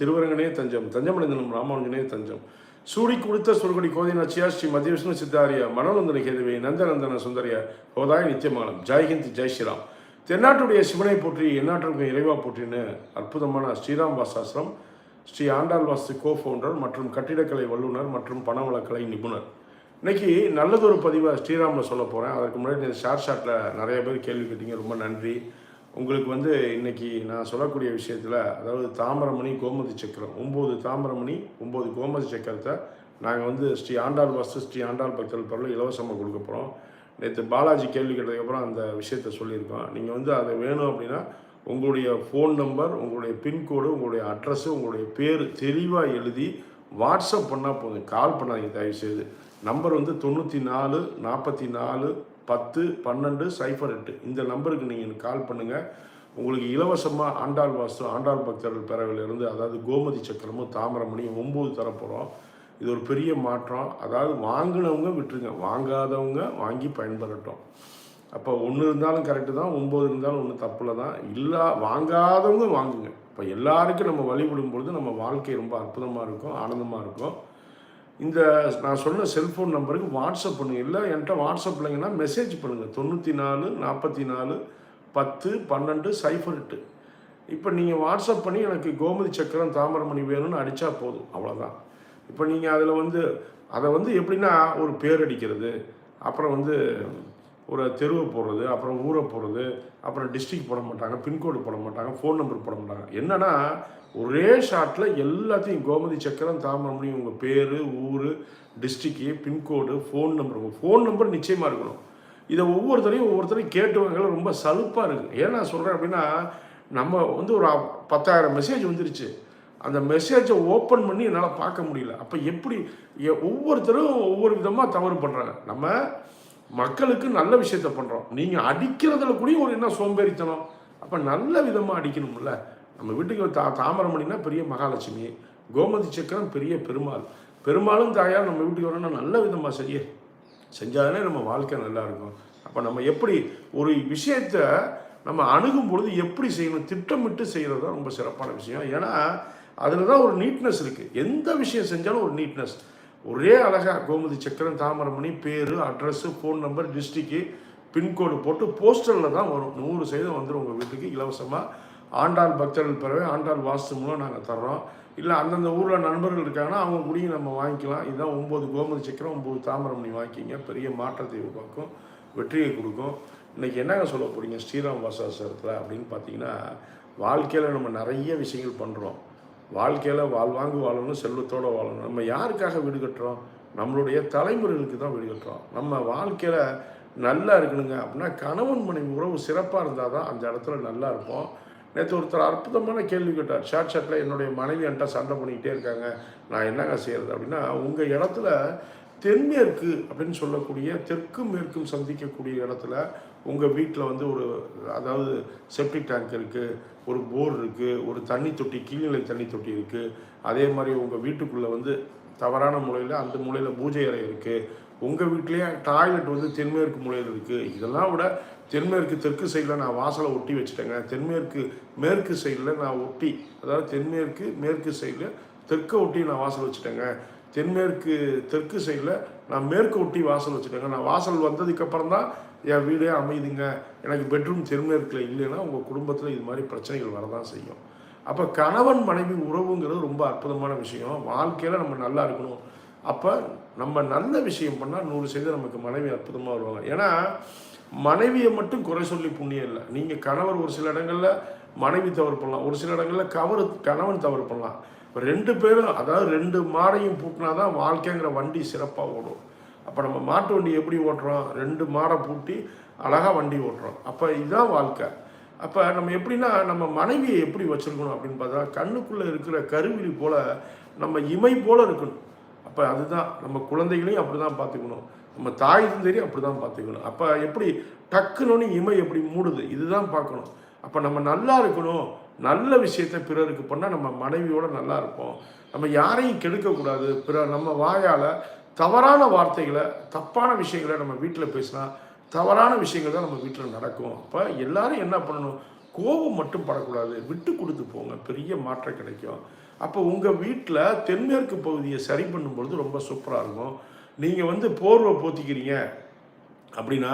திருவரங்கனே தஞ்சம் தஞ்சமடைந்தனும் ராமானுஜனே தஞ்சம். சூடி கொடுத்த சுருகடி கோதை நச்சியா ஸ்ரீ மத்திய விஷ்ணு சித்தாரியா மனோநந்தன கேதுவே நந்தநந்தன சுந்தரியா ஹோதாய நித்தியமானம் ஜெய்ஹிந்த் ஜெய் ஸ்ரீராம். தென்னாட்டுடைய சிவனை போற்றி எந்நாட்டிற்கும் இறைவா போற்றின்னு அற்புதமான ஸ்ரீராம் வாசாசிரம் ஸ்ரீ ஆண்டாள் வாஸ்து கோ ஃபவுண்டர் மற்றும் கட்டிடக்கலை வல்லுநர் மற்றும் பணவளக்கலை நிபுணர். இன்னைக்கு நல்லதொரு பதிவை ஸ்ரீராமில் சொல்ல போகிறேன் அதற்கு முன்னாடி இந்த ஷார்ட் ஷாட்டில் நிறைய பேர் கேள்வி கேட்டீங்க. ரொம்ப நன்றி. உங்களுக்கு வந்து இன்னைக்கு நான் சொல்லக்கூடிய விஷயத்தில் அதாவது தாமிரமணி கோமதி சக்கரம். ஒம்பது தாமிரமணி ஒம்பது கோமதி சக்கரத்தை நாங்கள் வந்து ஸ்ரீ ஆண்டாள் வாஸ்து ஸ்ரீ ஆண்டாள் பக்தர்கள் பொருள் இலவசமாக கொடுக்க போகிறோம் நேற்று பாலாஜி கேள்வி கேட்டதுக்கப்புறம் அந்த விஷயத்த சொல்லியிருக்கோம். நீங்கள் வந்து அதை வேணும் அப்படின்னா உங்களுடைய ஃபோன் நம்பர் உங்களுடைய பின்கோடு உங்களுடைய அட்ரஸு உங்களுடைய பேர் தெளிவாக எழுதி வாட்ஸ்அப் பண்ணால் போதும். கால் பண்ணாதீங்க தயவுசெய்து. நம்பர் வந்து தொண்ணூற்றி நாலு நாற்பத்தி நாலு பத்து பன்னெண்டு சைஃபர் எட்டு. இந்த நம்பருக்கு நீங்கள் கால் பண்ணுங்கள் உங்களுக்கு இலவசமாக ஆண்டாள் வாஸ்து ஆண்டாள் பக்தர்கள் பேரவையிலிருந்து அதாவது கோமதி சக்கரமும் தாமிரமணியும் ஒம்பது தரப்போகிறோம் இது ஒரு பெரிய மாற்றம். அதாவது வாங்கினவங்க விட்டுருங்க. வாங்காதவங்க வாங்கி பயன்பெறட்டும். அப்போ ஒன்று இருந்தாலும் கரெக்டு தான் ஒம்பது இருந்தாலும் ஒன்றும் தப்பில் தான். இல்லா வாங்காதவங்க வாங்குங்க. இப்போ எல்லாருக்கும் நம்ம வழிபடும் பொழுது நம்ம வாழ்க்கை ரொம்ப அற்புதமாக இருக்கும் ஆனந்தமாக இருக்கும். இந்த நான் சொன்ன செல்ஃபோன் நம்பருக்கு வாட்ஸ்அப் பண்ணுங்க. இல்லை என்கிட்ட வாட்ஸ்அப் இல்லைங்கன்னா மெசேஜ் பண்ணுங்கள் தொண்ணூற்றி நாலு நாற்பத்தி நாலு பத்து பன்னெண்டு சைஃபர் எட்டு. இப்போ நீங்கள் வாட்ஸ்அப் பண்ணி எனக்கு கோமதி சக்கரம் தாமிரமணி வேணும்னு அடித்தா போதும். அவ்வளோதான் இப்போ நீங்கள் அதில் வந்து அதை வந்து எப்படின்னா ஒரு பேர் அடிக்கிறது. அப்புறம் வந்து ஒரு தெருவை போடுறது அப்புறம் ஊரை போடுறது அப்புறம் டிஸ்ட்ரிக் போட மாட்டாங்க பின்கோடு போட மாட்டாங்க ஃபோன் நம்பர் போட மாட்டாங்க. என்னென்னா ஒரே ஷாட்டில் எல்லாத்தையும் கோமதி சக்கரம் தாமிரமணி உங்கள் பேர் ஊர் டிஸ்ட்ரிக்கு பின்கோடு ஃபோன் நம்பர் உங்கள் ஃபோன் நம்பர் நிச்சயமாக இருக்கணும். இதை ஒவ்வொருத்தரையும் ஒவ்வொருத்தரையும் கேட்டுவாங்க ரொம்ப சலுப்பாக இருக்குது ஏன் நான் சொல்கிறேன் அப்படின்னா நம்ம வந்து ஒரு பத்தாயிரம் மெசேஜ் வந்துருச்சு. அந்த மெசேஜை ஓப்பன் பண்ணி என்னால் பார்க்க முடியல. அப்போ எப்படி எ- ஒவ்வொருத்தரும் ஒவ்வொரு விதமாக தவறு பண்ணுறாங்க நம்ம மக்களுக்கு நல்ல விஷயத்த பண்ணுறோம் நீங்கள் அடிக்கிறதுல கூட ஒரு என்ன சோம்பேறித்தனம்? அப்போ நல்ல விதமாக அடிக்கணும்ல. நம்ம வீட்டுக்கு தா தாமரமணினா பெரிய மகாலட்சுமி. கோமதி சக்கரம் பெரிய பெருமாள். பெருமாளும் தாயார் நம்ம வீட்டுக்கு வரணும்னா நல்ல விதமாக செய்ய செஞ்சாதானே நம்ம வாழ்க்கை நல்லா இருக்கும். அப்போ நம்ம எப்படி ஒரு விஷயத்த நம்ம அணுகும் பொழுது எப்படி செய்யணும்? திட்டமிட்டு செய்கிறது தான் ரொம்ப சிறப்பான விஷயம். ஏன்னா அதில் தான் ஒரு நீட்னஸ் இருக்குது எந்த விஷயம் செஞ்சாலும் ஒரு நீட்னஸ் ஒரே அழகாக கோமதி சக்கரம் தாமரமணி பேர் address phone number district pincode போட்டு போஸ்டரில் தான் வரும். நூறு சதவீதம் வந்துடும் உங்கள் வீட்டுக்கு இலவசமாக ஆண்டாள் பக்தர்கள் பெறவே ஆண்டாள் வாஸ்து மூலம் நாங்கள் தர்றோம். இல்லை அந்தந்த ஊரில் நண்பர்கள் இருக்காங்கன்னா அவங்க கூடயும் நம்ம வாங்கிக்கலாம். இதுதான் ஒம்பது கோமதி சக்கரம் ஒம்பது தாமரமணி வாங்கிக்கிங்க. பெரிய மாற்றத்தை உருவாக்கும் வெற்றியை கொடுக்கும். இன்றைக்கி என்னங்க சொல்ல போகிறீங்க ஸ்ரீராம் வாசாசரத்தில் அப்படின்னு பார்த்தீங்கன்னா வாழ்க்கையில் நம்ம நிறைய விஷயங்கள் பண்ணுறோம் வாழ்க்கையில் வாழ்வாங்கு வாழணும் செல்வத்தோடு வாழணும். நம்ம யாருக்காக வீடு கட்டுறோம்? நம்மளுடைய தலைமுறைகளுக்கு தான் வீடு கட்டுறோம். நம்ம வாழ்க்கையில் நல்லா இருக்கணுங்க அப்படின்னா கணவன் மனைவி உறவு சிறப்பாக இருந்தால் தான் அந்த இடத்துல நல்லா இருப்போம். நேற்று ஒருத்தர் அற்புதமான கேள்வி கேட்டார். ஷார்ட் ஷாட்டில் என்னுடைய மனைவி என்கிட்ட சண்டை பண்ணிக்கிட்டே இருக்காங்க. நான் என்னங்க செய்கிறது அப்படின்னா உங்கள் இடத்துல தென்மேற்கு அப்படின்னு சொல்லக்கூடிய தெற்கும் மேற்கும் சந்திக்கக்கூடிய இடத்துல உங்கள் வீட்டில் வந்து ஒரு அதாவது செப்டிக் டேங்க் இருக்குது ஒரு போர் இருக்குது ஒரு தண்ணி தொட்டி கீழ்நிலை தண்ணி தொட்டி இருக்குது அதே மாதிரி உங்கள் வீட்டுக்குள்ளே வந்து தவறான முறையில் அந்த மூலையில் பூஜை அறை இருக்குது உங்கள் வீட்லேயே டாய்லெட் வந்து தென்மேற்கு மூலையில் இருக்குது இதெல்லாம் விட தென்மேற்கு தெற்கு சைடில் நான் வாசலை ஒட்டி வச்சுட்டேங்க. தென்மேற்கு மேற்கு சைடில் நான் ஒட்டி அதாவது தென்மேற்கு மேற்கு சைடில் தெற்கை ஒட்டி நான் வாசல் வச்சுட்டேங்க. தென்மேற்கு தெற்கு சைடில் நான் மேற்கு ஒட்டி வாசல் வச்சுட்டேங்க. நான் வாசல் வந்ததுக்கப்புறம் தான் என் வீடே அமைதுங்க. எனக்கு பெட்ரூம் தென்மேற்கில் இல்லைன்னா உங்கள் குடும்பத்தில் இது மாதிரி பிரச்சனைகள் வரதான் செய்யும். அப்போ கணவன் மனைவி உறவுங்கிறது ரொம்ப அற்புதமான விஷயம். வாழ்க்கையில் நம்ம நல்லா இருக்கணும். அப்போ நம்ம நல்ல விஷயம் பண்ணால் நூறு செய்து நமக்கு மனைவி அற்புதமாக வருவாங்க. ஏன்னா மனைவியை மட்டும் குறை சொல்லி புண்ணியம் இல்லை. நீங்கள் கணவர் ஒரு சில இடங்களில் மனைவி தவறு பண்ணலாம். ஒரு சில இடங்களில் கவர் கணவன் தவறு பண்ணலாம். இப்போ ரெண்டு பேரும் அதாவது ரெண்டு மாடையும் பூட்டினா தான் வாழ்க்கைங்கிற வண்டி சிறப்பாக ஓடும். அப்போ நம்ம மாட்டு வண்டி எப்படி ஓட்டுறோம்? ரெண்டு மாடை பூட்டி அழகாக வண்டி ஓட்டுறோம். அப்போ இதுதான் வாழ்க்கை. அப்போ நம்ம எப்படின்னா நம்ம மனைவியை எப்படி வச்சுருக்கணும் அப்படின்னு பார்த்தா கண்ணுக்குள்ளே இருக்கிற கருவிழி போல் நம்ம இமை போல் இருக்கணும். அப்போ அதுதான் நம்ம குழந்தைகளையும் அப்படி தான் பார்த்துக்கணும். நம்ம தாய் தந்தையும் அப்படி தான் பார்த்துக்கணும். அப்போ எப்படி டக்குன்னு இமை எப்படி மூடுது? இதுதான் பார்க்கணும். அப்போ நம்ம நல்லா இருக்கணும். நல்ல விஷயத்தை பிறருக்கு பண்ணால் நம்ம மனைவியோட நல்லா இருப்போம். நம்ம யாரையும் கெடுக்கக்கூடாது. பிற நம்ம வாயால் தவறான வார்த்தைகளை தப்பான விஷயங்களை நம்ம வீட்டில் பேசினா தவறான விஷயங்கள் தான் நம்ம வீட்டில் நடக்கும். அப்போ எல்லாரும் என்ன பண்ணணும்? கோபம் மட்டும் படக்கூடாது. விட்டு கொடுத்து போங்க. பெரிய மாற்றம் கிடைக்கும். அப்போ உங்கள் வீட்டில் தென்மேற்கு பகுதியை சரி பண்ணும்பொழுது ரொம்ப சூப்பராக இருக்கும். நீங்கள் வந்து போர்வை போத்திக்கிறீங்க அப்படின்னா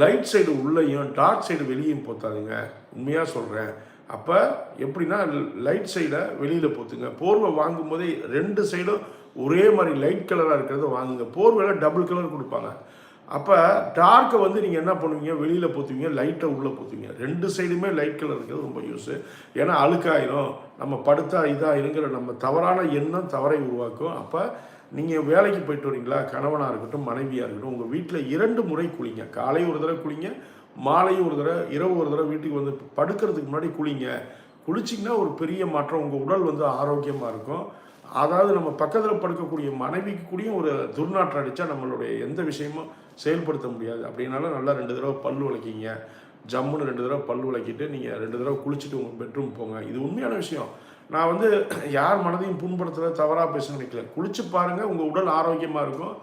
லைட் சைடு உள்ளேயும் டார்க் சைடு வெளியும் போத்தாதுங்க. உண்மையாக சொல்கிறேன் அப்போ எப்படின்னா லைட் சைடை வெளியில் போத்துங்க. போர்வை வாங்கும் போதே ரெண்டு சைடும் ஒரே மாதிரி லைட் கலராக இருக்கிறத வாங்குங்க. போர்வையில் டபுள் கலர் கொடுப்பாங்க. அப்போ டார்க்கை வந்து நீங்கள் என்ன பண்ணுவீங்க? வெளியில் போத்துவீங்க லைட்டை உள்ளே போத்துவீங்க. ரெண்டு சைடுமே லைட் கலர் இருக்கிறது ரொம்ப யூஸு ஏன்னா அழுக்காயிரும். நம்ம படுத்தா இதாகிருங்கிற நம்ம தவறான எண்ணம் தவறை உருவாக்கும். அப்போ நீங்கள் வேலைக்கு போயிட்டு வரீங்களா? கணவனாக இருக்கட்டும் மனைவியாக இருக்கட்டும் உங்கள் வீட்டில் இரண்டு முறை குளிங்க. காலை ஒரு தடவை குளிங்க. மாலையும் ஒரு தடவை இரவு ஒரு தடவை வீட்டுக்கு வந்து படுக்கிறதுக்கு முன்னாடி குளிங்க. குளிச்சிங்கன்னா ஒரு பெரிய மாற்றம். உங்கள் உடல் வந்து ஆரோக்கியமாக இருக்கும். அதாவது நம்ம பக்கத்தில் படுக்கக்கூடிய மனைவிக்கு கூடயும் ஒரு துர்நாற்றம் அடித்தா நம்மளுடைய எந்த விஷயமும் செயல்படுத்த முடியாது. அப்படின்னால நல்லா ரெண்டு தடவை பல் உழைக்கிங்க ஜம்முன்னு ரெண்டு தடவை பல் உழைக்கிட்டு நீங்கள் ரெண்டு தடவை குளிச்சுட்டு உங்கள் பெட்ரூம் போங்க. இது உண்மையான விஷயம். நான் வந்து யார் மனதையும் புண்படுத்துகிற தவறாக பேச நினைக்கல. குளிச்சு பாருங்கள் உங்கள் உடல் ஆரோக்கியமாக இருக்கும்.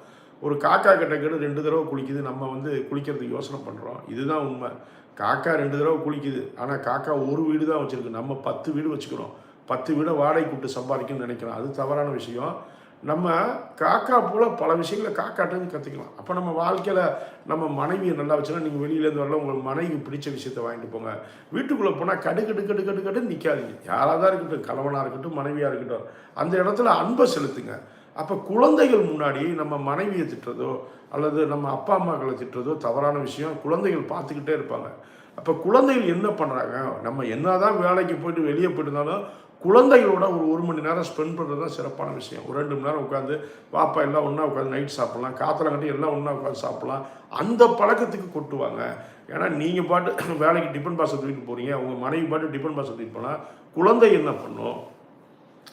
ஒரு காக்கா கிட்ட கேட்டு ரெண்டு தடவை குளிக்குது நம்ம வந்து குளிக்கிறதுக்கு யோசனை பண்ணுறோம் இதுதான் உண்மை. காக்கா ரெண்டு தடவை குளிக்குது ஆனால் காக்கா ஒரு வீடு தான் வச்சுருக்கு. நம்ம பத்து வீடு வச்சுக்கிறோம். பத்து வீடை வாடகை கூப்பிட்டு சம்பாதிக்கணும்னு நினைக்கிறோம். அது தவறான விஷயம். நம்ம காக்கா போல் பல விஷயங்களை காக்காட்டேருந்து கற்றுக்கலாம் அப்போ நம்ம வாழ்க்கையில் நம்ம மனைவியை நல்லா வச்சுன்னா நீங்கள் வெளியிலேருந்து வரல உங்கள் மனைவி பிடிச்ச விஷயத்த வாங்கிட்டு போங்க. வீட்டுக்குள்ளே போனால் கடு கடு கடு கடு கடு நிற்காதீங்க யாராக தான் இருக்கட்டும் கணவனாக இருக்கட்டும் மனைவியாக இருக்கட்டும் அந்த இடத்துல அன்பை செலுத்துங்க. அப்போ குழந்தைகள் முன்னாடி நம்ம மனைவியை திட்டுறதோ அல்லது நம்ம அப்பா அம்மாக்களை திட்டுறதோ தவறான விஷயம் குழந்தைகள் பார்த்துக்கிட்டே இருப்பாங்க. அப்போ குழந்தைகள் என்ன பண்ணுறாங்க நம்ம என்ன தான் வேலைக்கு போயிட்டு வெளியே போயிருந்தாலும் குழந்தைகளோட ஒரு ஒரு மணி நேரம் ஸ்பெண்ட் பண்ணுறது தான் சிறப்பான விஷயம். ஒரு ரெண்டு மணி நேரம் உட்காந்து வாப்பா எல்லாம் ஒன்றா உட்காந்து நைட் சாப்பிட்லாம். காற்றுல கட்டி எல்லாம் ஒன்றா உட்காந்து சாப்பிட்லாம். அந்த பழக்கத்துக்கு கொட்டுவாங்க. ஏன்னா நீங்கள் பாட்டு வேலைக்கு டிஃபன் பாஸை தூக்கிட்டு போகிறீங்க உங்கள் மனைவி பாட்டு டிஃபன் பாஸை தூக்கிட்டு போனால் குழந்தை என்ன பண்ணும்?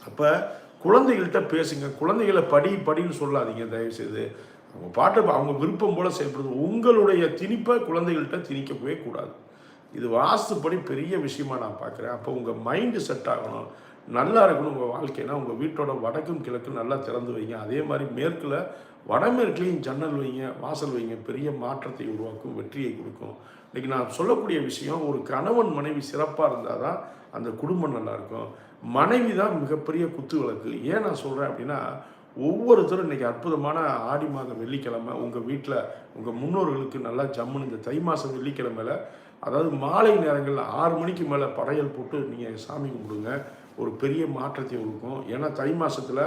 அப்போ குழந்தைகள்கிட்ட பேசுங்க. குழந்தைகளை படி படின்னு சொல்லாதீங்க தயவுசெய்து. அவங்க பாட்டு அவங்க விருப்பம் போல் செயல்படுது. உங்களுடைய திணிப்பை குழந்தைகள்கிட்ட திணிக்கவே கூடாது. இது வாஸ்துப்படி பெரிய விஷயமா நான் பார்க்குறேன். அப்போ உங்கள் மைண்டு செட் ஆகணும். நல்லா இருக்கணும் உங்கள் வாழ்க்கைனா உங்கள் வீட்டோட வடக்கும் கிழக்கும் நல்லா திறந்து வைங்க. அதே மாதிரி மேற்கில் வடமேற்குலேயும் ஜன்னல் வைங்க வாசல் வைங்க. பெரிய மாற்றத்தை உருவாக்கும் வெற்றியை கொடுக்கும். இன்றைக்கி நான் சொல்லக்கூடிய விஷயம் ஒரு கணவன் மனைவி சிறப்பாக இருந்தால் தான் அந்த குடும்பம் நல்லாயிருக்கும் மனைவி தான் மிகப்பெரிய குத்து விளக்கு. ஏன் நான் சொல்கிறேன் அப்படின்னா ஒவ்வொருத்தரும் இன்றைக்கி அற்புதமான ஆடி மாதம் வெள்ளிக்கிழமை உங்கள் வீட்டில் உங்கள் முன்னோர்களுக்கு நல்லா ஜம்முன்னு இந்த தை மாதம் வெள்ளிக்கிழமையில் அதாவது மாலை நேரங்களில் ஆறு மணிக்கு மேலே படையல் போட்டு நீங்கள் சாமி கும்பிடுங்க. ஒரு பெரிய மாற்றத்தை கொடுக்கும் ஏன்னா தை மாதத்தில்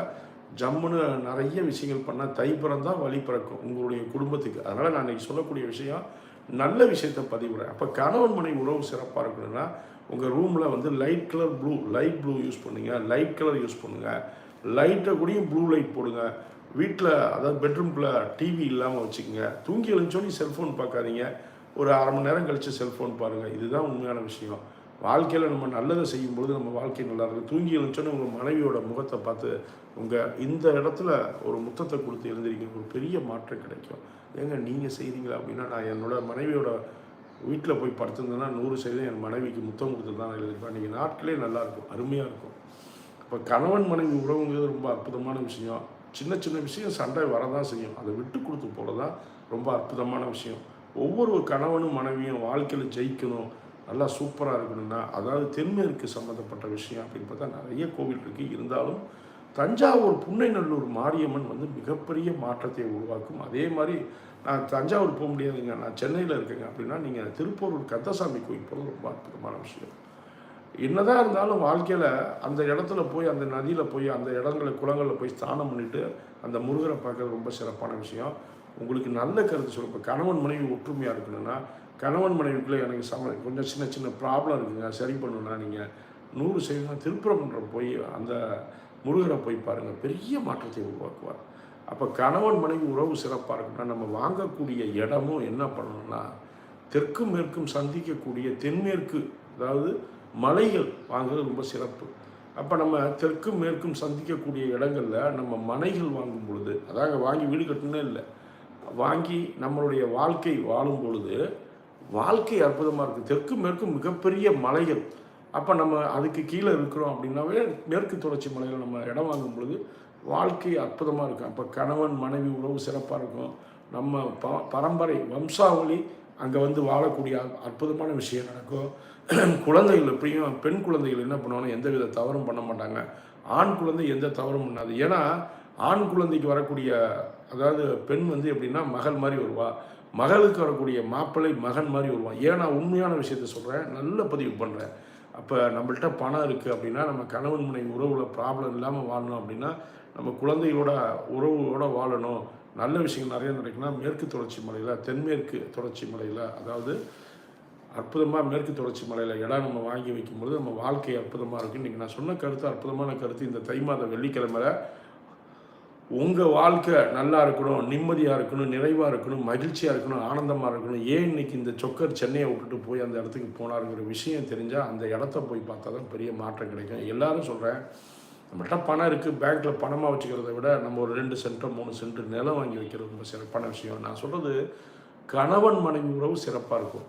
ஜம்முன்னு நிறைய விஷயங்கள் பண்ணால் தை பிறந்தால் வழி பிறக்கும் உங்களுடைய குடும்பத்துக்கு. அதனால் நான் இன்றைக்கி சொல்லக்கூடிய விஷயம் நல்ல விஷயத்தை பதிவிடுறேன் அப்போ கணவன் மனை உறவு சிறப்பாக இருக்கணும்னா உங்கள் ரூமில் வந்து light colour blue light blue use பண்ணுங்கள் லைட் கலர் யூஸ் பண்ணுங்கள் லைட்டை கூடயும் ப்ளூ லைட் போடுங்க. வீட்டில் அதாவது பெட்ரூம்குள்ளே டிவி இல்லாமல் வச்சுக்கோங்க. தூங்கி எழுந்தோடனே செல்ஃபோன் பார்க்காதீங்க. ஒரு அரை மணி நேரம் கழித்து செல்ஃபோன் பாருங்கள் இதுதான் உண்மையான விஷயம். வாழ்க்கையில் நம்ம நல்லதை செய்யும்பொழுது நம்ம வாழ்க்கை நல்லா இருக்கும். தூங்கி எழுந்தோடனே உங்கள் மனைவியோட முகத்தை பார்த்து உங்கள் இந்த இடத்துல ஒரு முத்தத்தை கொடுத்து எழுந்திருக்கீங்க. ஒரு பெரிய மாற்றம் கிடைக்கும். ஏங்க நீங்கள் செய்கிறீங்களா அப்படின்னா நான் என்னோட மனைவியோட வீட்டில் போய் படுத்திருந்தேன்னா நூறு சதவீதம் என் மனைவிக்கு முத்தம் கொடுத்து தான் அன்றைக்கி நீங்கள் நாட்களே நல்லாயிருக்கும் அருமையாக இருக்கும். இப்போ கணவன் மனைவி உறவுங்கிறது ரொம்ப அற்புதமான விஷயம். சின்ன சின்ன விஷயம் சண்டை வரதான் செய்யும். அதை விட்டு கொடுத்து போல தான் ரொம்ப அற்புதமான விஷயம். ஒவ்வொரு கணவனும் மனைவியும் வாழ்க்கையில் ஜெயிக்கணும் நல்லா சூப்பராக இருக்கணும்னா அதாவது தென்மேற்கு சம்மந்தப்பட்ட விஷயம் அப்படின்னு பார்த்தா நிறைய கோவில் இருக்குது இருந்தாலும் தஞ்சாவூர் புன்னைநல்லூர் மாரியம்மன் வந்து மிகப்பெரிய மாற்றத்தை உருவாக்கும். அதே மாதிரி நான் தஞ்சாவூர் போக முடியாதுங்க. நான் சென்னையில் இருக்கேங்க. அப்படின்னா நீங்கள் திருப்பூர் கந்தசாமி கோயில் போகிறது ரொம்ப அற்புதமான விஷயம். என்னதான் இருந்தாலும் வாழ்க்கையில் அந்த இடத்துல போய் அந்த நதியில் போய் அந்த இடங்களை குளங்களில் போய் ஸ்நானம் பண்ணிவிட்டு அந்த முருகரை பார்க்கறது ரொம்ப சிறப்பான விஷயம். உங்களுக்கு நல்ல கருத்து சொல்ல இப்போ கணவன் மனைவி ஒற்றுமையாக இருக்கணும்னா கணவன் மனைவிக்குள்ளே எனக்கு சம கொஞ்சம் சின்ன சின்ன ப்ராப்ளம் இருக்குங்க. சரி பண்ணணும்னா நீங்கள் நூறு சதவீதம் திருப்பரங்குன்றம் போய் அந்த முருகரை போய் பாருங்கள் பெரிய மாற்றத்தை உருவாக்குவார். அப்போ கணவன் மனைவி உறவு சிறப்பாக இருக்குன்னா நம்ம வாங்கக்கூடிய இடமும் என்ன பண்ணணும்னா தெற்கும் மேற்கும் சந்திக்கக்கூடிய தென்மேற்கு அதாவது மலைகள் வாங்குறது ரொம்ப சிறப்பு. அப்போ நம்ம தெற்கும் மேற்கும் சந்திக்கக்கூடிய இடங்களில் நம்ம மனைகள் வாங்கும் பொழுது அதாவது வாங்கி வீடு கட்டணும்னே இல்லை வாங்கி நம்மளுடைய வாழ்க்கை வாழும் பொழுது வாழ்க்கை அற்புதமாக இருக்குது தெற்கு மேற்கும் மிகப்பெரிய மலைகள் அப்போ நம்ம அதுக்கு கீழே இருக்கிறோம் அப்படின்னாவே மேற்கு தொடர்ச்சி மலையில் நம்ம இடம் வாங்கும் பொழுது வாழ்க்கை அற்புதமாக இருக்கும். அப்போ கணவன் மனைவி உறவு சிறப்பாக இருக்கும். நம்ம ப பரம்பரை வம்சாவளி அங்கே வந்து வாழக்கூடிய அற்புதமான விஷயம் நடக்கும். குழந்தைகள் எப்படியும் பெண் குழந்தைகள் என்ன பண்ணுவாங்கன்னா எந்த வித தவறும் பண்ண மாட்டாங்க. ஆண் குழந்தை எந்த தவறும் பண்ணாது. ஏன்னா ஆண் குழந்தைக்கு வரக்கூடிய அதாவது பெண் வந்து எப்படின்னா மகள் மாதிரி வருவா. மகளுக்கு வரக்கூடிய மாப்பிள்ளை மகன் மாதிரி வருவான். ஏன்னா உண்மையான விஷயத்த சொல்கிறேன் நல்ல பதிவு பண்ணுறேன் அப்போ நம்மள்ட்ட பணம் இருக்குது அப்படின்னா நம்ம கணவன் மனைவி உறவுல ப்ராப்ளம் இல்லாமல் வாழணும் அப்படின்னா நம்ம குழந்தைகளோட உறவுகளோட வாழணும். நல்ல விஷயங்கள் நிறைய நடக்குன்னா மேற்கு தொடர்ச்சி மலையில் தென்மேற்கு தொடர்ச்சி மலையில் அதாவது அற்புதமாக மேற்கு தொடர்ச்சி மலையில் இடம் நம்ம வாங்கி வைக்கும்பொழுது நம்ம வாழ்க்கை அற்புதமாக இருக்கும். இன்றைக்கி நான் சொன்ன கருத்து அற்புதமான கருத்து இந்த தை மாத வெள்ளிக்கிழமையில உங்கள் வாழ்க்கை நல்லா இருக்கணும் நிம்மதியாக இருக்கணும் நிறைவாக இருக்கணும் மகிழ்ச்சியாக இருக்கணும் ஆனந்தமாக இருக்கணும். ஏன் இன்னைக்கு இந்த சொக்கர் சென்னையை விட்டுட்டு போய் அந்த இடத்துக்கு போனாருங்கிற விஷயம் தெரிஞ்சால் அந்த இடத்த போய் பார்த்தா தான் பெரிய மாற்றம் கிடைக்கும். எல்லாரும் சொல்கிறேன் நம்மள்ட்ட பணம் இருக்குது பேங்க்கில் பணமாக வச்சுக்கிறத விட நம்ம ஒரு ரெண்டு சென்ட்டோ மூணு சென்ட் நிலம் வாங்கி வைக்கிறது ரொம்ப சிறப்பான விஷயம். நான் சொல்கிறது கணவன் மனைவி உறவு சிறப்பாக இருக்கும்.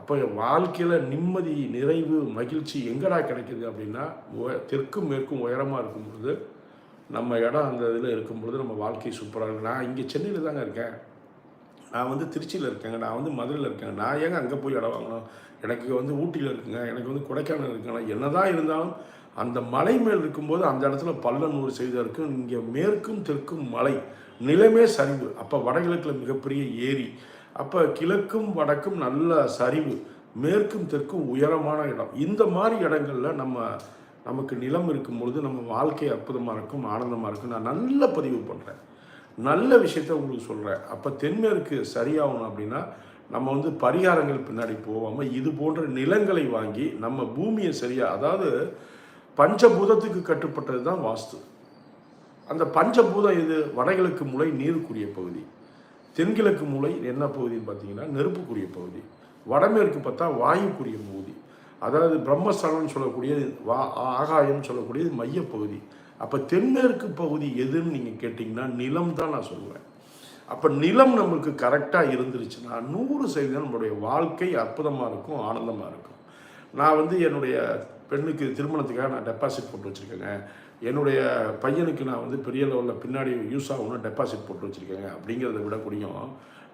அப்போ வாழ்க்கையில் நிம்மதி நிறைவு மகிழ்ச்சி எங்கடா கிடைக்குது அப்படின்னா தெற்கும் மேற்கும் உயரமாக இருக்கும் பொழுது நம்ம இடம் அந்த இதில் இருக்கும் பொழுது நம்ம வாழ்க்கை சூப்பராக இருக்கும் நான் இங்கே சென்னையில் தாங்க இருக்கேன். நான் வந்து திருச்சியில் இருக்கேங்க. நான் வந்து மதுரையில் இருக்கேங்க. நான் ஏங்க அங்கே போய் இடம் வாங்கணும்? எனக்கு வந்து ஊட்டியில் இருக்குங்க. எனக்கு வந்து கொடைக்கானல் இருக்குங்க. என்னதான் இருந்தாலும் அந்த மலை மேல் இருக்கும்போது அந்த இடத்துல பள்ளம் ஒரு செய்தா இருக்கும். இங்கே மேற்கும் தெற்கும் மலை. நிலமே சரிவு. அப்போ வடகிழக்கில் மிகப்பெரிய ஏரி. அப்போ கிழக்கும் வடக்கும் நல்ல சரிவு. மேற்கும் தெற்கும் உயரமான இடம். இந்த மாதிரி இடங்கள்ல நம்ம நமக்கு நிலம் இருக்கும் பொழுது நம்ம வாழ்க்கை அற்புதமாக இருக்கும் ஆனந்தமாக இருக்கும். நான் நல்ல பதிவு பண்ணுறேன் நல்ல விஷயத்த உங்களுக்கு சொல்கிறேன் அப்போ தென்மேற்கு சரியாகணும் அப்படின்னா நம்ம வந்து பரிகாரங்கள் பின்னாடி போகாமல் இது போன்ற நிலங்களை வாங்கி நம்ம பூமியை சரியாக அதாவது பஞ்சபூதத்துக்கு கட்டுப்பட்டது தான் வாஸ்து. அந்த பஞ்சபூதம் இது வடகிழக்கு மூளை நீருக்குரிய பகுதி. தென்கிழக்கு மூலை என்ன பகுதின்னு பார்த்தீங்கன்னா நெருப்புக்குரிய பகுதி. வடமேற்கு பார்த்தா வாயுக்குரிய பகுதி. அதாவது பிரம்மஸ்தானம்னு சொல்லக்கூடியது வா ஆகாயம்னு சொல்லக்கூடியது மையப்பகுதி. அப்போ தென்மேற்கு பகுதி எதுன்னு நீங்கள் கேட்டிங்கன்னா நிலம் தான் நான் சொல்லுவேன். அப்போ நிலம் நம்மளுக்கு கரெக்டாக இருந்துருச்சுன்னா நூறு சதவீதம் நம்மளுடைய வாழ்க்கை அற்புதமாக இருக்கும் ஆனந்தமாக இருக்கும். நான் வந்து என்னுடைய பெண்ணுக்கு திருமணத்துக்காக நான் டெபாசிட் போட்டு வச்சுருக்கேங்க. என்னுடைய பையனுக்கு நான் வந்து பெரிய லெவலில் பின்னாடி யூஸ் ஆகணும்னு டெபாசிட் போட்டு வச்சுருக்கேங்க. அப்படிங்கிறத விட கூடியும்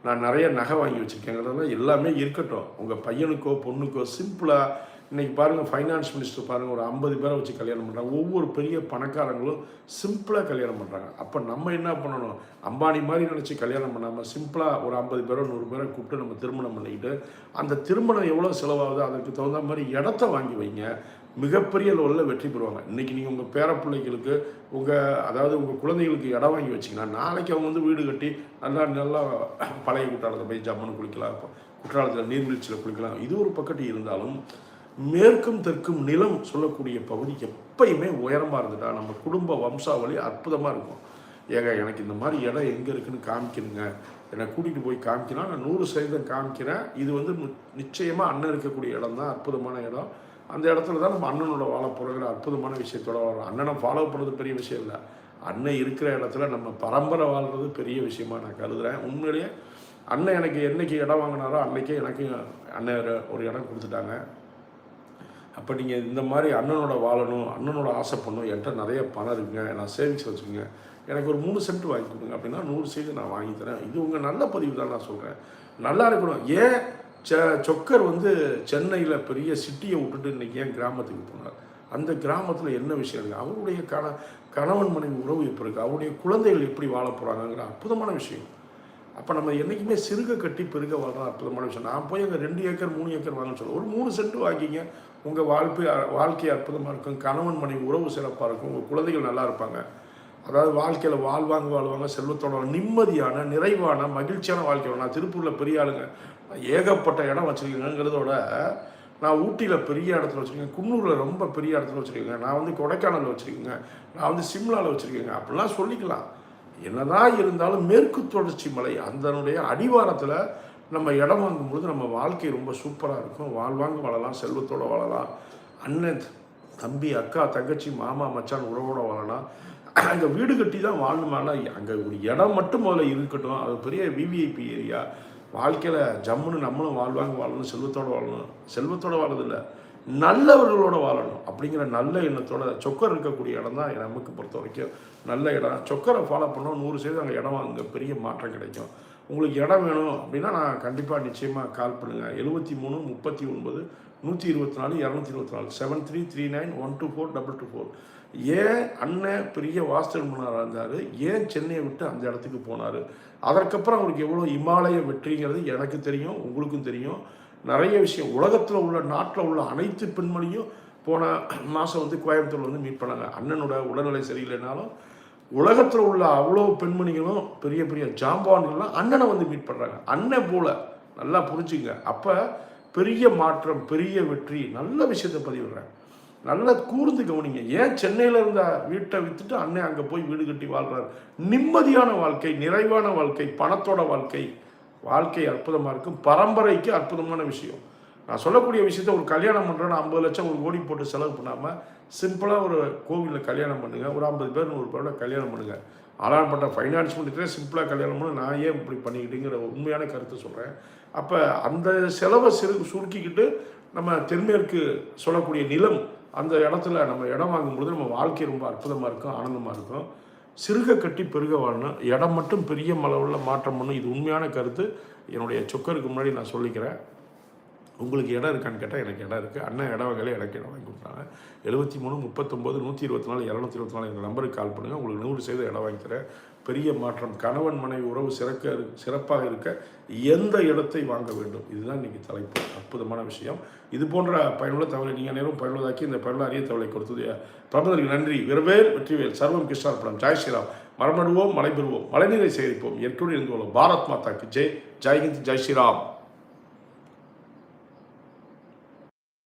நான் நிறைய நகை வாங்கி வச்சுருக்கேங்கிறதெல்லாம் எல்லாமே இருக்கட்டும். உங்கள் பையனுக்கோ பொண்ணுக்கோ சிம்பிளாக இன்றைக்கி பாருங்கள் ஃபைனான்ஸ் மினிஸ்டர் பாருங்கள் ஒரு ஐம்பது பேரை வச்சு கல்யாணம் பண்ணுறாங்க ஒவ்வொரு பெரிய பணக்காரங்களும் சிம்பிளாக கல்யாணம் பண்ணுறாங்க அப்போ நம்ம என்ன பண்ணணும்? அம்பானி மாதிரி நினச்சி கல்யாணம் பண்ணாமல் சிம்பிளாக ஒரு ஐம்பது பேரோ நூறு பேரை கூப்பிட்டு நம்ம திருமணம் பண்ணிக்கிட்டு அந்த திருமணம் எவ்வளோ செலவாகுதோ அதுக்கு தகுந்த மாதிரி இடத்த வாங்கி வைங்க. மிகப்பெரிய லெவலில் வெற்றி பெறுவாங்க. இன்றைக்கி நீங்கள் உங்கள் பேர பிள்ளைகளுக்கு உங்கள் அதாவது உங்கள் குழந்தைகளுக்கு இடம் வாங்கி வச்சிங்கன்னா நாளைக்கு அவங்க வந்து வீடு கட்டி நல்லா நல்லா பழைய குற்றாலத்தை போய் ஜம்முன்னு குளிக்கலாம். குற்றாலத்தில் நீர்வீழ்ச்சியில் குளிக்கலாம். இது ஒரு பக்கத்து இருந்தாலும் மேற்கும் தெற்கும் நிலம் சொல்லக்கூடிய பகுதி எப்பயுமே உயரமாக இருந்துட்டா நம்ம குடும்ப வம்சாவளி அற்புதமாக இருக்கும். ஏங்க எனக்கு இந்த மாதிரி இடம் எங்கே இருக்குன்னு காமிக்கணுங்க. என்னை கூட்டிகிட்டு போய் காமிக்கினா நான் நூறு சதவீதம் காமிக்கிறேன். இது வந்து நிச்சயமாக அண்ணன் இருக்கக்கூடிய இடம் தான் அற்புதமான இடம். அந்த இடத்துல தான் நம்ம அண்ணனோட வாழ போகிறோங்கிற அற்புதமான விஷயத்தோட வாழறோம் அண்ணனை ஃபாலோ பண்ணுறது பெரிய விஷயம் இல்லை. அண்ணன் இருக்கிற இடத்துல நம்ம பரம்பரை வாழ்றது பெரிய விஷயமா நான் கருதுகிறேன் உண்மையிலேயே அண்ணன் எனக்கு என்னைக்கு இடம் வாங்கினாரோ அன்னைக்கே எனக்கு அண்ணன் ஒரு இடம் கொடுத்துட்டாங்க. அப்போ நீங்கள் இந்த மாதிரி அண்ணனோட வாழணும் அண்ணனோட ஆசைப்படணும் என்கிட்ட நிறைய பணம் இருக்குங்க. நான் சேவிங்ஸ் வச்சுக்கோங்க. எனக்கு ஒரு மூணு சென்ட் வாங்கி கொடுங்க. அப்படின்னா நூறு சைடு நான் வாங்கி தரேன். இது உங்கள் நல்ல பதிவு தான் நான் சொல்கிறேன் நல்லா இருக்கணும். ஏன் செ சொக்கர் வந்து சென்னையில் பெரிய சிட்டியை விட்டுட்டு இன்றைக்கி ஏன் கிராமத்துக்கு போனார்? அந்த கிராமத்தில் என்ன விஷயம் இருக்குது அவருடைய கண கணவன் மனைவி உறவு எப்படி இருக்குது அவருடைய குழந்தைகள் எப்படி வாழ போகிறாங்கங்கிற அற்புதமான விஷயம். அப்போ நம்ம என்றைக்குமே சிறுக கட்டி பெருக வாழ்றது அற்புதமான விஷயம் நான் போய் அங்கே ரெண்டு ஏக்கர் மூணு ஏக்கர் வாங்கன்னு சொல்லுவேன். ஒரு மூணு சென்ட் வாங்கிங்க. உங்கள் வாழ்க்கை வாழ்க்கை அற்புதமாக இருக்கும். கணவன் மனைவி உறவு சிறப்பாக இருக்கும். உங்கள் குழந்தைகள் நல்லா இருப்பாங்க. அதாவது வாழ்க்கையில் வாழ்வாங்க வாழ்வாங்க செல்வத்தோட நிம்மதியான நிறைவான மகிழ்ச்சியான வாழ்க்கை. நான் திருப்பூரில் பெரிய ஆளுங்க. ஏகப்பட்ட இடம் வச்சுருக்கேங்கிறதோட நான் ஊட்டியில் பெரிய இடத்துல வச்சுருக்கேன். குன்னூரில் ரொம்ப பெரிய இடத்துல வச்சுருக்கேங்க. நான் வந்து கொடைக்கானலில் வச்சுருக்கேங்க. நான் வந்து சிம்லாவில் வச்சுருக்கேங்க. அப்படிலாம் சொல்லிக்கலாம். என்னதான் இருந்தாலும் மேற்கு தொடர்ச்சி மலை அதனுடைய அடிவாரத்தில் நம்ம இடம் வாங்கும்பொழுது நம்ம வாழ்க்கை ரொம்ப சூப்பராக இருக்கும். வாழ்வாங்க வாழலாம் செல்வத்தோட வாழலாம். அண்ணன் தம்பி அக்கா தங்கச்சி மாமா மச்சான் உறவோட வாழலாம். அங்கே வீடு கட்டி தான் வாழணுமானா அங்கே ஒரு இடம் மட்டும் முதல்ல இருக்கட்டும். அது பெரிய விவிஐபி ஏரியா. வாழ்க்கையில் ஜம்முன்னு நம்மளும் வாழ்வாங்க வாழணும் செல்வத்தோட வாழணும். செல்வத்தோடு வாழதில்லை நல்லவர்களோடு வாழணும் அப்படிங்கிற நல்ல எண்ணத்தோட சொக்கர் இருக்கக்கூடிய இடம் தான் நமக்கு பொறுத்த வரைக்கும் நல்ல இடம். சொக்கரை ஃபாலோ பண்ணோம் நூறு சதவீதம் அங்கே இடம் அங்கே பெரிய மாற்றம் கிடைக்கும். உங்களுக்கு இடம் வேணும் அப்படின்னா நான் கண்டிப்பாக நிச்சயமாக கால் பண்ணுங்கள் எழுபத்தி மூணு முப்பத்தி ஒன்பது நூற்றி இருபத்தி நாலு இரநூத்தி இருபத்தி நாலு. Seven three three nine one two four double two four ஏன் அண்ணன் பெரிய வாஸ்து நிபுணராக இருந்தார்? ஏன் சென்னையை விட்டு அந்த இடத்துக்கு போனார்? அதற்கப்புறம் அவருக்கு எவ்வளோ இமாலய வெற்றிங்கிறது எனக்கு தெரியும் உங்களுக்கும் தெரியும். நிறைய விஷயம். உலகத்தில் உள்ள நாட்டில் உள்ள அனைத்து பெண்மணியும் போன மாதம் வந்து கோயம்புத்தூர் வந்து மீட் பண்ணாங்க. அண்ணனோட உடல்நிலை சரியில்லைனாலும் உலகத்தில் உள்ள அவ்வளோ பெண்மணிகளும் பெரிய பெரிய ஜாம்பான்கள்லாம் அண்ணனை வந்து மீட் பண்ணுறாங்க அண்ணன் போல. நல்லா புரிஞ்சுங்க. அப்போ பெரிய மாற்றம் பெரிய வெற்றி நல்ல விஷயத்தை பதிவிடுறேன் நல்லா கூர்ந்து கவனிங்க. ஏன் சென்னையில் இருந்த வீட்டை விற்றுட்டு அண்ணன் அங்கே போய் வீடு கட்டி வாழ்கிறார் நிம்மதியான வாழ்க்கை நிறைவான வாழ்க்கை பணத்தோட வாழ்க்கை. வாழ்க்கை அற்புதமாக இருக்கும். பரம்பரைக்கு அற்புதமான விஷயம். நான் சொல்லக்கூடிய விஷயத்த ஒரு கல்யாணம் பண்ணுறேன்னா ஐம்பது லட்சம் ஒரு கோடி போட்டு செலவு பண்ணாமல் சிம்பிளாக ஒரு கோவிலில் கல்யாணம் பண்ணுங்கள் ஒரு ஐம்பது பேர் நூறு பேரோட கல்யாணம் பண்ணுங்கள் ஆனால் பட்ட ஃபைனான்ஸ் பண்ணிட்டு சிம்பிளாக கல்யாணம் பண்ணி. நான் ஏன் இப்படி பண்ணிக்கிட்டுங்கிற உண்மையான கருத்தை சொல்கிறேன் அப்போ அந்த செலவை சிறு சுருக்கிக்கிட்டு நம்ம தென்மேற்கு சொல்லக்கூடிய நிலம் அந்த இடத்துல நம்ம இடம் வாங்கும்பொழுது நம்ம வாழ்க்கை ரொம்ப அற்புதமாக இருக்கும் ஆனந்தமாக இருக்கும். சிறுக கட்டி பெருக வாழணும். இடம் மட்டும் பெரிய அளவில் மாற்றம் பண்ணும் இது உண்மையான கருத்து. என்னுடைய சொக்கருக்கு முன்னாடி நான் சொல்லிக்கிறேன். உங்களுக்கு இடம் இருக்கான்னு கேட்டால் எனக்கு இடம் இருக்குது அண்ணன் இடம் வகையில் எனக்கு இடம் வாங்கி கொடுத்தாங்க எழுபத்தி மூணு முப்பத்தொம்போது நூற்றி இருபத்தி நாலு இரநூத்தி இருபத்தி நாலு எங்கள் நம்பருக்கு கால் பண்ணுங்கள் உங்களுக்கு நூறு சதவீதம் இடம் வாங்கி பெரிய மாற்றம். கணவன் மனைவி உறவு சிறக்க சிறப்பாக இருக்க எந்த இடத்தை வாங்க வேண்டும்? இதுதான் இன்றைக்கி தலைப்பு. அற்புதமான விஷயம். இது போன்ற பயனுள்ள தகவலை நீங்கள் நேரம் பயனுள்ளதாக்கி இந்த பயனுள்ள அரிய தகவலை கொடுத்தது. பிரபந்தருக்கு நன்றி. விரவேல் வெற்றிவேல். சர்வம் கிருஷ்ணார்பணம் ஜாய் ஸ்ரீராம். மரமடுவோம் மலைபெறுவோம். மழை பெறுவோம் மழைநீரை சேகரிப்போம். இயற்கையோடு இருந்து பாரத் மாதாக்கு. ஜெய். ஜெய் ஹிந்த். ஜெய் ஸ்ரீராம்.